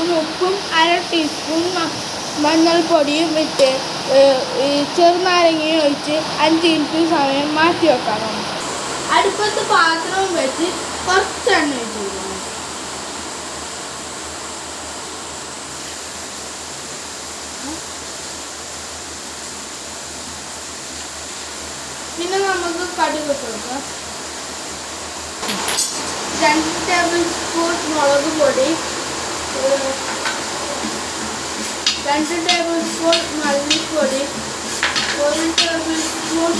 Spoon ഉപ്പും അര teaspoon മഞ്ഞൾപ്പൊടിയും ഇട്ട് ചെറുനാരങ്ങയും ഒഴിച്ച് അഞ്ച് മിനിറ്റ് സമയം മാറ്റി വെക്കാം അടുപ്പത്ത് പാത്രവും വെച്ച് കുറച്ച് എണ്ണ കൊടുക്കണം. പിന്നെ നമുക്ക് കടുക് കൊടുക്കാം. രണ്ട് ടേബിൾ സ്പൂൺ രണ്ട് ടേബിൾ സ്പൂൺ മല്ലിപ്പൊടി ഒരു ടേബിൾ സ്പൂൺ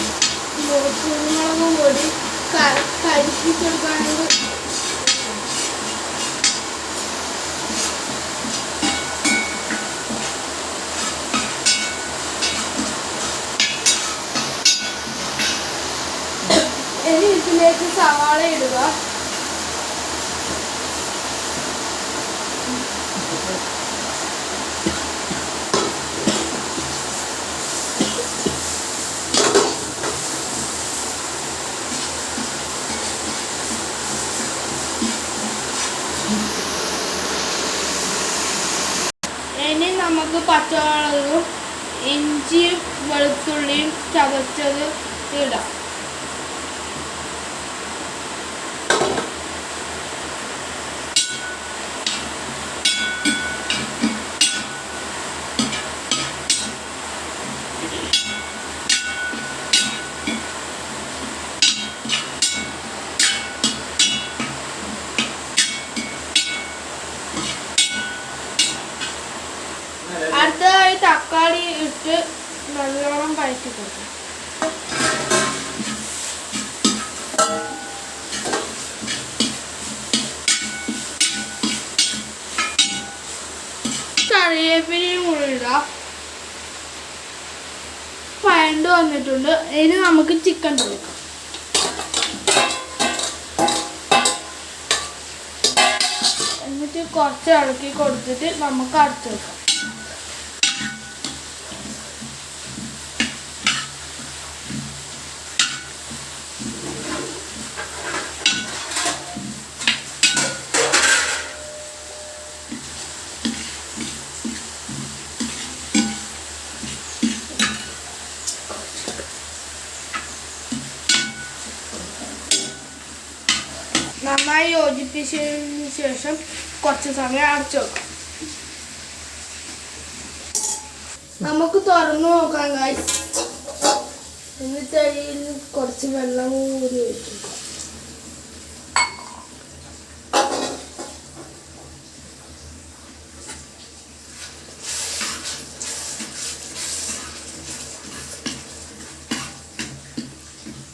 കുരുമുളക് പൊടി ക- കരിപ്പിച്ചെടുക്കുകയാണെങ്കിൽ ഇനി ഇതിലേക്ക് സവാള ഇടുക. ഇനി നമുക്ക് പച്ചമുളകും ഇഞ്ചിയും വെളുത്തുള്ളിയും ചതച്ചത് ഇടാം. തക്കാളി ഇട്ട് നല്ലോണം വഴറ്റി കൊടുക്കും കറിവേപ്പിലയും കൂടി ഇടാം. പയണ്ട് വന്നിട്ടുണ്ട്. ഇനി നമുക്ക് ചിക്കൻ കൊടുക്കാം എന്നിട്ട് കുറച്ച് ഇളക്കി കൊടുത്തിട്ട് നമുക്ക് അടച്ചു വെക്കാം. നന്നായി യോജിപ്പിച്ചതിന് ശേഷം കുറച്ച് സമയം അടച്ചു വെക്കാം. നമുക്ക് തുറന്നു നോക്കാം കായ് എന്നിട്ട് അതിൽ കുറച്ച് വെള്ളം കൂടി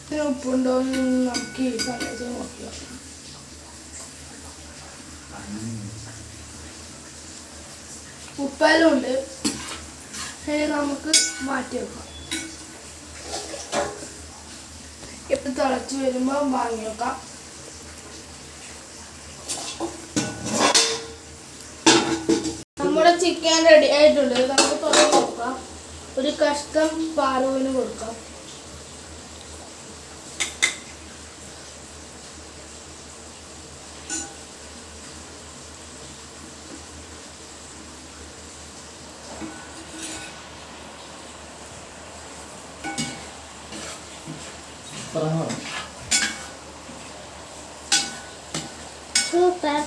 ഇതിന് ഉപ്പുണ്ടോ എന്ന് നമുക്ക് ഈ സമയത്ത് നോക്കാം ഉപ്പെല്ലാം ഉണ്ട് നമുക്ക് മാറ്റി വെക്കാം. ഇപ്പം തിളച്ച് വരുമ്പോൾ വാങ്ങി വെക്കാം. നമ്മുടെ ചിക്കൻ റെഡി ആയിട്ടുണ്ട്. നമുക്ക് തുറന്ന് നോക്കാം. ഒരു കഷ്ണം പാറുവിന് കൊടുക്കാം. സൂപ്പർ.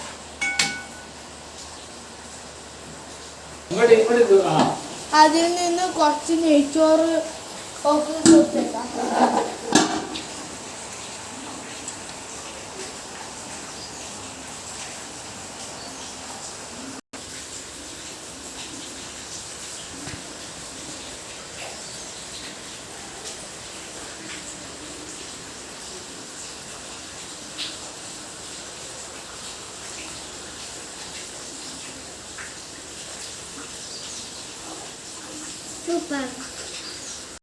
ഇങ്ങോട്ട് ആ. അതിൽ നിന്ന് കുറച്ച് നെയ്ച്ചോറ് ഒക്കെ കൊടുത്തേക്കാം. Super.